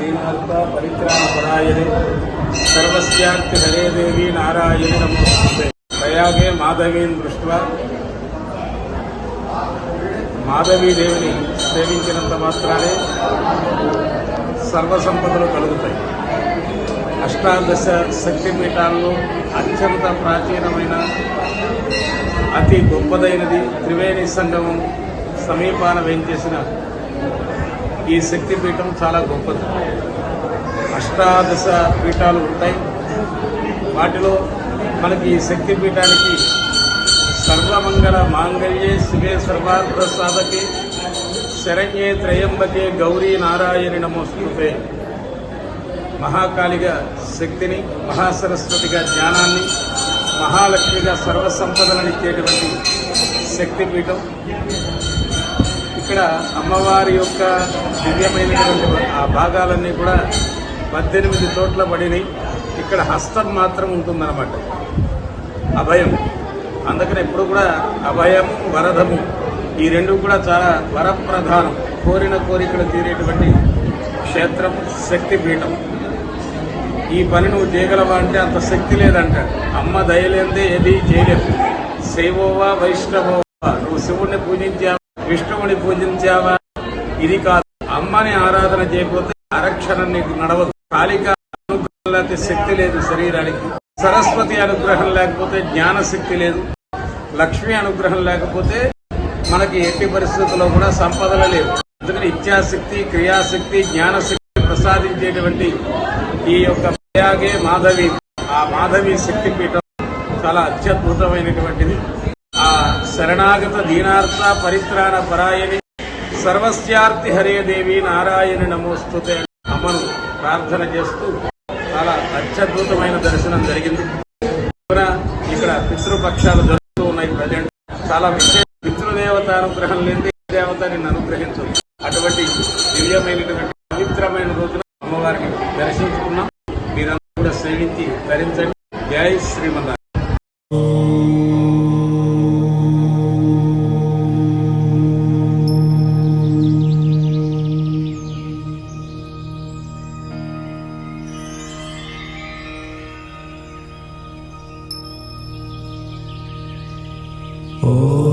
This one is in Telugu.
దీనార్థ పరిత్రాణపరాయణి పరాయణే సర్వస్యార్థి హరే దేవి నమోస్తే. ప్రయాగే మాధవీని దృష్ట్యా మాధవీదేవిని సేవించినంత మాత్రానే సర్వసంపదలు కలుగుతాయి. అష్టాదశ శక్తిపీఠాల్లో అత్యంత ప్రాచీనమైన అతి గొప్పదైనది త్రివేణి సంగమం సమీపాన వేయించేసిన ఈ శక్తిపీఠం చాలా గొప్పది. అష్టాదశ పీఠాలు ఉంటాయి. వాటిలో మనకి ఈ శక్తిపీఠానికి సర్వమంగళ మాంగళ్యే శివే సర్వార్థ సాధకే శరణ్యే త్రయంబకే గౌరీ నారాయణ నమోస్తుపే మహాకాళిగా శక్తిని మహాసరస్వతిగా జ్ఞానాన్ని మహాలక్ష్మిగా సర్వసంపదలనిచ్చేటువంటి శక్తిపీఠం ఇక్కడ అమ్మవారి యొక్క దివ్యమైనటువంటి ఆ భాగాలన్నీ కూడా పద్దెనిమిది చోట్ల పడినాయి. ఇక్కడ హస్తం మాత్రం ఉంటుందన్నమాట. అభయం. అందుకని ఎప్పుడు కూడా అభయము వరదము ఈ రెండు కూడా చాలా వరప్రధానం. కోరిన కోరికలు తీరేటువంటి క్షేత్రం శక్తిపీఠం. ఈ పని నువ్వు చేయగలవా అంటే అంత శక్తి లేదంట. అమ్మ దయలేందే ఏది చేయలేదు. శైవోవా వైష్ణవోవా నువ్వు శివుణ్ణి పూజించావు విష్ణువుని పూజించావా? ఇది కాదు. అమ్మని ఆరాధన చేయకపోతే అరక్షణం నీకు నడవదు. కాళిక అనుగ్రహం లేకపోతే శక్తి లేదు శరీరానికి. సరస్వతి అనుగ్రహం లేకపోతే జ్ఞాన శక్తి లేదు. లక్ష్మి అనుగ్రహం లేకపోతే మనకి ఎట్టి పరిస్థితుల్లో కూడా సంపదలు లేవు. అందుకని ఇచ్ఛాశక్తి క్రియాశక్తి జ్ఞానశక్తి ప్రసాదించేటువంటి ఈ యొక్క ప్రయాగే మాధవి. ఆ మాధవి శక్తి పీఠం చాలా అత్యద్భుతమైనటువంటిది. శరణాగత దీనార్థ పరిత్రాణ పరాయణి సర్వస్యార్తి హరే దేవి నారాయణ నమోస్తుతే అమ్మను ప్రార్థన చేస్తూ చాలా అత్యద్భుతమైన దర్శనం జరిగింది. ఇక్కడ పితృపక్షాలు జరుగుతూ ఉన్నాయి ప్రజెంట్. చాలా విశేష పితృదేవత అనుగ్రహం లేని దేవత నిన్ను అనుగ్రహించదు అటువంటి దివ్యమైనటువంటి పవిత్రమైన రోజున అమ్మవారిని దర్శించుకున్నాం. మీరందరూ కూడా శ్రేణించి ధరించండి. జై శ్రీమన్నారాయణ Oh.